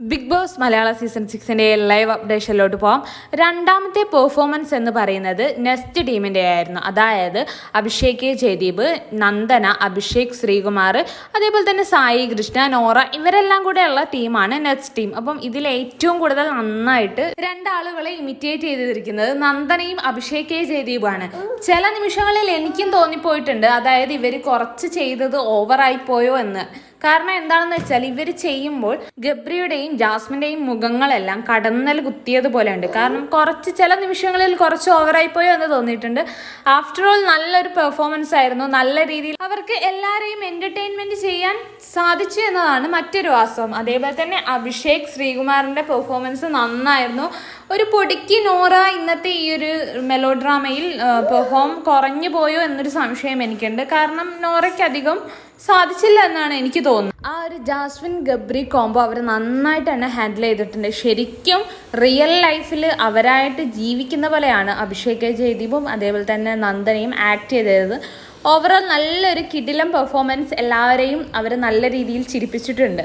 Big boss മലയാള season സിക്സിന്റെ live അപ്ഡേഷനിലോട്ട് പോവാം. രണ്ടാമത്തെ പെർഫോമൻസ് എന്ന് പറയുന്നത് നെസ്റ്റ് ടീമിന്റെ ആയിരുന്നു. അതായത് അഭിഷേക് ജയദീപ് നന്ദന അഭിഷേക് ശ്രീകുമാർ അതേപോലെ തന്നെ സായി കൃഷ്ണ നോറ ഇവരെല്ലാം കൂടെയുള്ള ടീമാണ് നെസ്റ്റ് ടീം. അപ്പം ഇതിൽ ഏറ്റവും കൂടുതൽ നന്നായിട്ട് രണ്ടാളുകളെ ഇമിറ്റേറ്റ് ചെയ്തിരിക്കുന്നത് നന്ദനയും അഭിഷേക് ജയദീപുമാണ്. ചില നിമിഷങ്ങളിൽ എനിക്കും തോന്നിപ്പോയിട്ടുണ്ട്. അതായത് ഇവർ കുറച്ച് ചെയ്തത് ഓവറായി പോയോ എന്ന്. കാരണം എന്താണെന്ന് വെച്ചാൽ ഇവർ ചെയ്യുമ്പോൾ ഗബ്രിയുടെയും ജാസ്മിന്റെയും മുഖങ്ങളെല്ലാം കടന്നൽ കുത്തിയതുപോലെ ഉണ്ട് കാരണം കുറച്ച് ചില നിമിഷങ്ങളിൽ കുറച്ച് ഓവറായി പോയോ എന്ന് തോന്നിയിട്ടുണ്ട്. ആഫ്റ്റർ ഓൾ നല്ലൊരു പെർഫോമൻസ് ആയിരുന്നു. നല്ല രീതിയിൽ അവർക്ക് എല്ലാവരെയും എന്റർടൈൻമെന്റ് ചെയ്യാൻ സാധിച്ചു എന്നതാണ് മറ്റൊരു വാസ്തവം അതേപോലെ തന്നെ അഭിഷേക് ശ്രീകുമാറിന്റെ പെർഫോമൻസ് നന്നായിരുന്നു. ഒരു പൊടിക്ക് നോറ ഇന്നത്തെ ഈ ഒരു മെലോഡ്രാമയിൽ പെർഫോം കുറഞ്ഞു പോയോ എന്നൊരു സംശയം എനിക്കുണ്ട്. കാരണം നോറയ്ക്കധികം സാധിച്ചില്ല എന്നാണ് എനിക്ക് തോന്നുന്നത്. ആ ഒരു ജാസ്മിൻ ഗബ്രി കോംബോ അവർ നന്നായിട്ട് തന്നെ ഹാൻഡിൽ ചെയ്തിട്ടുണ്ട്. ശരിക്കും റിയൽ ലൈഫിൽ അവരായിട്ട് ജീവിക്കുന്ന പോലെയാണ് അഭിഷേക് ജയദീപും അതേപോലെ തന്നെ നന്ദനയും ആക്ട് ചെയ്തത്. ഓവറോൾ നല്ലൊരു കിടിലം പെർഫോമൻസ് എല്ലാവരെയും അവർ നല്ല രീതിയിൽ ചിരിപ്പിച്ചിട്ടുണ്ട്.